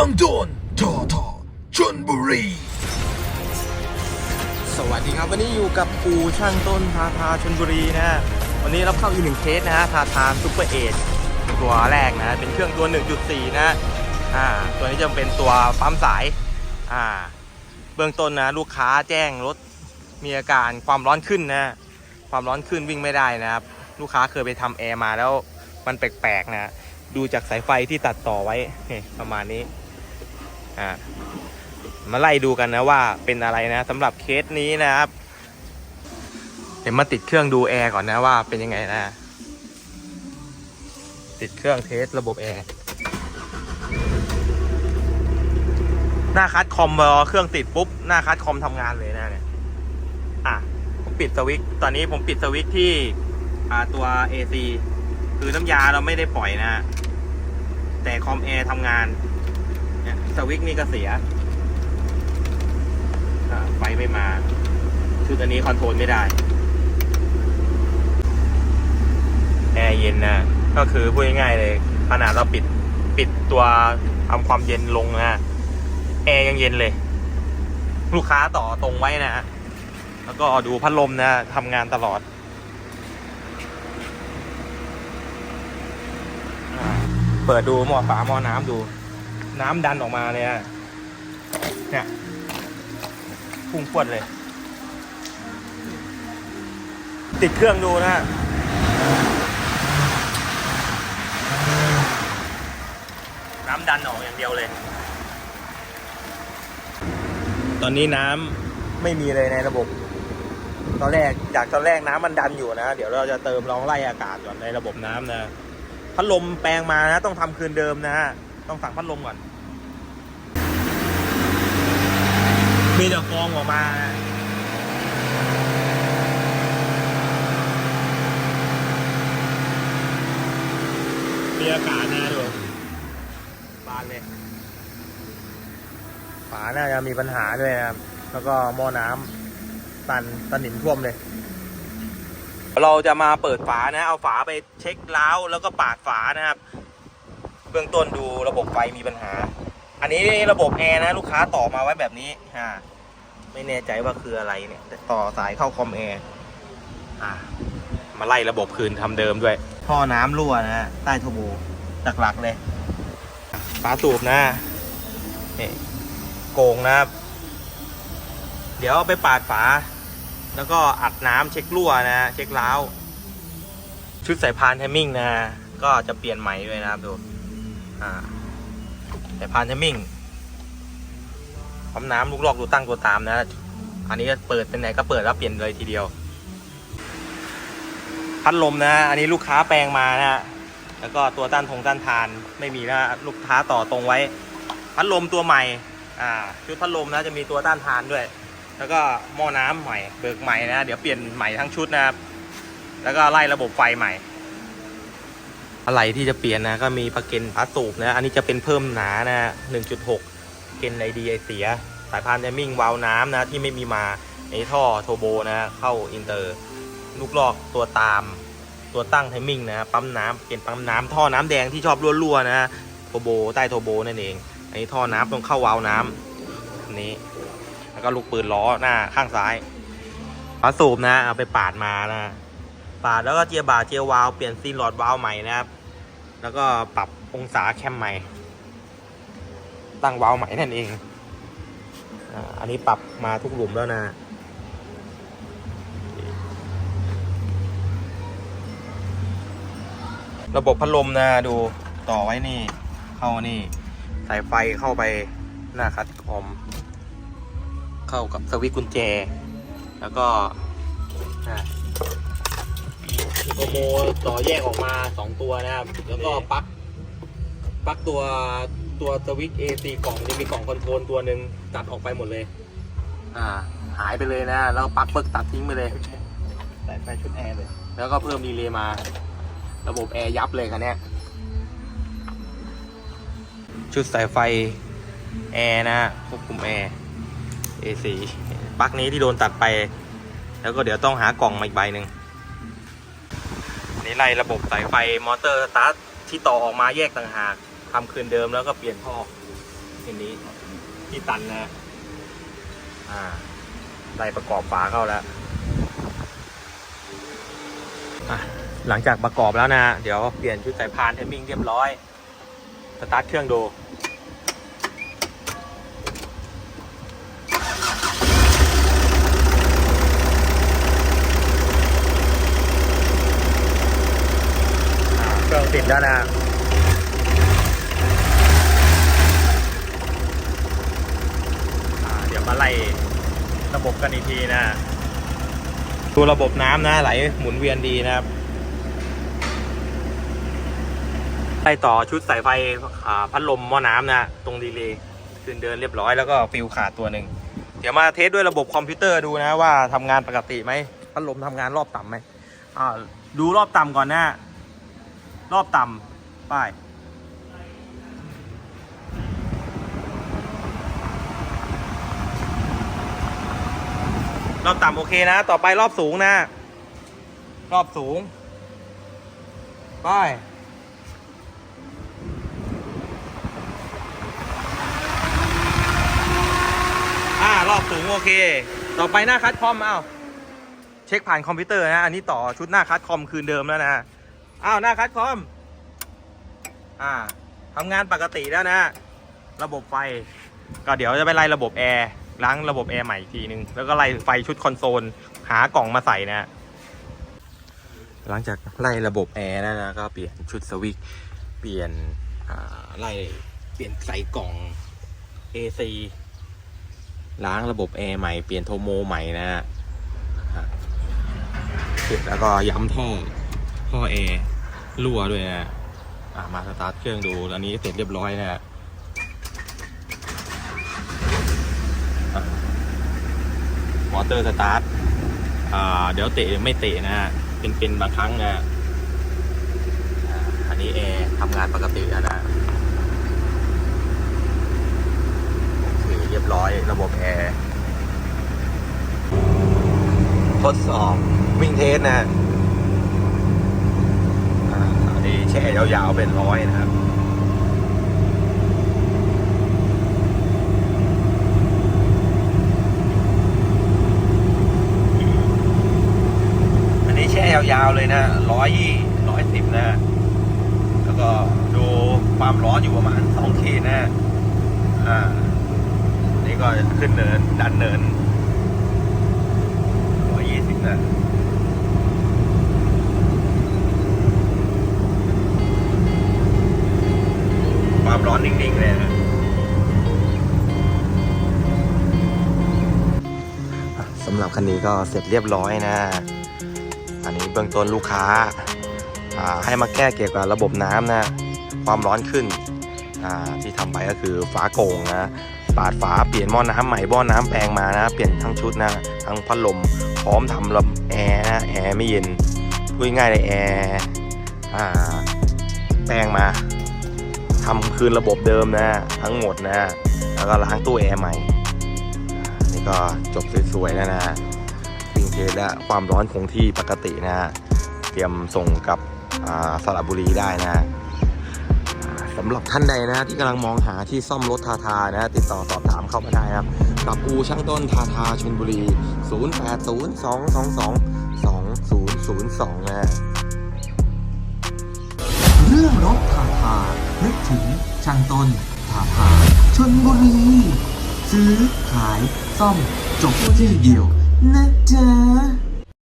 ช่างโดนทอทอชนบุรี สวัสดีครับวันนี้อยู่กับปูช่างต้นทาทาชนบุรีนะฮะวันนี้เราเข้าอีกหนึ่งเคสนะฮะทาทาซุปเปอร์เอทตัวแรกนะ เป็นเครื่องตัว 1.4 นะอ่าตัวนี้จะเป็นตัวปั๊มสายอ่าเบื้องต้นนะลูกค้าแจ้งรถมีอาการความร้อนขึ้นนะ ความร้อนขึ้นวิ่งไม่ได้นะครับ ลูกค้าเคยไปทำแอร์มาแล้วมันแปลกๆนะ ดูจากสายไฟที่ตัดต่อไว้นี่ประมาณนี้ อ่ามาไล่ดูกันนะว่าเป็นอะไรนะสำหรับเคสนี้นะครับ เดี๋ยวมาติดเครื่องดูแอร์ก่อนนะว่าเป็นยังไงนะ ติดเครื่องเทสระบบแอร์หน้าคัดคอมพอเครื่องติดปุ๊บหน้าคัดคอมทำงานเลยนะเนี่ยอะผมปิดสวิตช์ตอนนี้ผมปิดสวิตช์ที่ตัว AC คือน้ำยาเราไม่ได้ปล่อยนะ แต่คอมแอร์ทำงาน สวิตช์นี่ก็เสียไฟไม่มา ชุดอันนี้คอนโทรลไม่ได้ แอร์เย็นนะ ก็คือพูดง่ายๆเลย ขนาดเราปิดปิดตัวทำความเย็นลงนะ แอร์ยังเย็นเลย ลูกค้าต่อตรงไว้นะ แล้วก็ดูพัดลมนะทำงานตลอดเปิดดูหม้อฝาหม้อน้ำดู น้ำดันออกมาเลยนะเนี่ยพุ่งพวดเลย ติดเครื่องดูนะฮะน้ำดันออกอย่างเดียวเลย ตอนนี้น้ำไม่มีเลยในระบบ ตอนแรกจากตอนแรกน้ำมันดันอยู่นะ เดี๋ยวเราจะเติมลองไล่อากาศก่อนในระบบน้ำนะ พัดลมแปลงมานะ ต้องทำคืนเดิมนะฮะ ต้องสั่งพัดลมก่อน มีแต่ฟองออกมามีอากาศนะดูบานเลยฝาน่าจะมีปัญหาด้วยนะครับ แล้วก็หม้อน้ำตันตันหนิมท่วมเลย เราจะมาเปิดฝานะ เอาฝาไปเช็คล้าวแล้วก็ปาดฝานะครับ เบื้องต้นดูระบบไฟมีปัญหา อันนี้ระบบแอร์นะลูกค้าต่อมาไว้แบบนี้อ่าไม่แน่ใจว่าคืออะไรเนี่ยแต่ต่อสายเข้าคอมแอร์อ่ามาไล่ระบบคืนทำเดิมด้วย ท่อน้ำรั่วนะ ใต้ทโบหลักๆเลยฝาสูบนะนี่โกงนะครับเดี๋ยวไปปาดฝา แล้วก็อัดน้ำเช็ครั่วนะ เช็คล้าว ชุดสายพานแฮมมิ่งนะ ก็จะเปลี่ยนใหม่ด้วยนะครับดูอ่า สายพานแฮมมิ่งปั๊มน้ำลูกลอกดูตั้งตัวตามนะ อันนี้เปิดเป็นไหนก็เปิดแล้วเปลี่ยนเลยทีเดียว พัดลมนะ อันนี้ลูกค้าแปลงมานะแล้วก็ตัวต้านทงต้านทานไม่มีนะลูกค้าต่อตรงไว้ พัดลมตัวใหม่ อ่า ชุดพัดลมนะจะมีตัวต้านทานด้วย แล้วก็หม้อน้ำใหม่เบิกใหม่นะ เดี๋ยวเปลี่ยนใหม่ทั้งชุดนะครับ แล้วก็ไล่ระบบไฟใหม่ อะไรที่จะเปลี่ยนนะ ก็มีประเกนพาสูบนะ อันนี้จะเป็นเพิ่มหนานะ 1.6 เกนไอดีไอเสีย สายพานไทมิ่งวาล์วน้ำนะ ที่ไม่มีมาในท่อโทโบนะ เข้าอินเตอร์ ลูกลอกตัวตาม ตัวตั้งไทมิ่งนะ ปั๊มน้ำเปลี่ยนปั๊มน้ำท่อน้ำแดงที่ชอบรั่วๆนะโทโบใต้โทโบนั่นเอง อันนี้ท่อน้ำต้องเข้าวาล์วน้ำอันนี้ แล้วก็ลูกปืนล้อหน้าข้างซ้ายฝาสูบนะ เอาไปปาดมานะปาดแล้วก็เจียบาเจียวาล์เปลี่ยนซีนหลอดวาล์วใหม่นะครับ แล้วก็ปรับองศาแคมใหม่ ตั้งวาล์วใหม่นั่นเองอ่าอันนี้ปรับมาทุกหลุมแล้วนะระบบพัดลมนะดูต่อไว้นี่เข้านี่สายไฟเข้าไปหน้าคัดคอม เข้ากับสวิตช์กุญแจ แล้วก็ โปรโมต่อแยกออกมาสองตัวนะครับ แล้วก็ปลั๊กปลั๊กตัวตัวสวิตช์ AC กล่องจะมีกล่องคอนโทรลตัวหนึ่งตัดออกไปหมดเลย อ่า หายไปเลยนะ แล้วปลั๊กเปิกตัดทิ้งไปเลย ใส่ไฟชุดแอร์เลย แล้วก็เพิ่มดีเลย์มา ระบบแอร์ยับเลยคันเนี้ยชุดสายไฟแอร์นะฮะควบคุมแอร์ AC ปลั๊กนี้ที่โดนตัดไป แล้วก็เดี๋ยวต้องหากล่องมาอีกใบหนึ่งอั นี้ไล่ระบบสายไฟมอเตอร์สตาร์ทที่ต่อออกมาแยกต่างหากทำคืนเดิมแล้วก็เปลี่ยนท่อทีนนี้ที่ตันนะอ่าไล่ประกอบฝาเข้าแล้วอะหลังจากประกอบแล้วนะ เดี๋ยวเปลี่ยนชุดสายพานเทมมิ่งเรียบร้อย สตาร์ทเครื่องดู ติดแล้วนะเดี๋ยวมาไล่ระบบกันอีกทีนะดูระบบน้ำนะไหลหมุนเวียนดีนะครับไล่ต่อชุดสายไฟอ่าพัดลมหม้อน้ำนะตรงดีเลย์ขึ้นเดินเรียบร้อยแล้วก็ฟิวขาดตัวหนึ่งเดี๋ยวมาเทสด้วยระบบคอมพิวเตอร์ดูนะว่าทำงานปกติไหมพัดลมทำงานรอบต่ำไหมดูรอบต่ำก่อนนะ รอบต่ำป้ายรอบต่ำโอเคนะ ต่อไปรอบสูงนะ รอบสูงไปอ่ารอบสูงโอเค ต่อไปหน้าคัดคอม เอาเช็คผ่านคอมพิวเตอร์นะ อันนี้ต่อชุดหน้าคัดคอมคืนเดิมแล้วนะ อ้าวหน้าคัดคอม อ่าทำงานปกติแล้วนะ ระบบไฟ ก็เดี๋ยวจะไปไล่ระบบแอร์ล้างระบบแอร์ใหม่อีกทีนึง แล้วก็ไล่ไฟชุดคอนโซล หากล่องมาใส่นะหลังจากไล่ระบบแอร์แล้วนะก็เปลี่ยนชุดสวิตเปลี่ยนไล่เปลี่ยนใส่กล่อง AC ล้างระบบแอร์ใหม่เปลี่ยนโทโมใหม่นะฮะอะเสร็จแล้วก็ย้ำท่อ ท่อแอร์รั่วด้วยนะอะมาสตาร์ทเครื่องดู อันนี้เสร็จเรียบร้อยนะฮะมอเตอร์สตาร์ทอ่าเดี๋ยวเตะไม่เตะนะฮะ เป็นเป็นบางครั้งนะ อันนี้แอร์ทำงานปกติแล้วนะโอเคเรียบร้อยระบบแอร์ทดสอบวิ่งเทสนะฮะอ่าอันนี้แช่ยาวๆเป็นร้อยนะครับอันนี้แช่ยาวๆเลยนะร้อยยี่ร้อยสิบนะ แล้วก็ดูความร้อนอยู่ประมาณสองขีดนะอ่านี่ก็ขึ้นเนินดันเนินร้อยยี่สิบนะ ความร้อนนิ่งๆเลยนะสำหรับคันนี้ก็เสร็จเรียบร้อยนะ อันนี้เบื้องต้นลูกค้าให้มาแก้เกี่ยวกับระบบน้ำนะ ความร้อนขึ้นที่ทำไปก็คือฝาโก่งนะปาดฝาเปลี่ยนหม้อน้ำใหม่หม้อน้ำแปลงมานะ เปลี่ยนทั้งชุดนะ ทั้งพัดลม พร้อมทำระบบแอร์นะแอร์ไม่เย็นพูดง่ายเลยแอร์แปลงมา ทำคืนระบบเดิมนะ ทั้งหมดนะ แล้วก็ล้างตู้แอร์ใหม่ นี่ก็จบสวยๆแล้วนะวิ่งเทและความร้อนคงที่ปกตินะ เตรียมส่งกับสระบุรีได้นะสำหรับท่านใดนะที่กำลังมองหาที่ซ่อมรถทาทานะ ติดต่อสอบถามเข้ามาได้นะครับ กับอูช่างต้นทาทาชลบุรี 0802222002 นะ รื่องรถทาพานึกถึงช่างต้นทาพาชนบุรีซื้อขายซ่อมจบที่เดียวนะจ๊ะ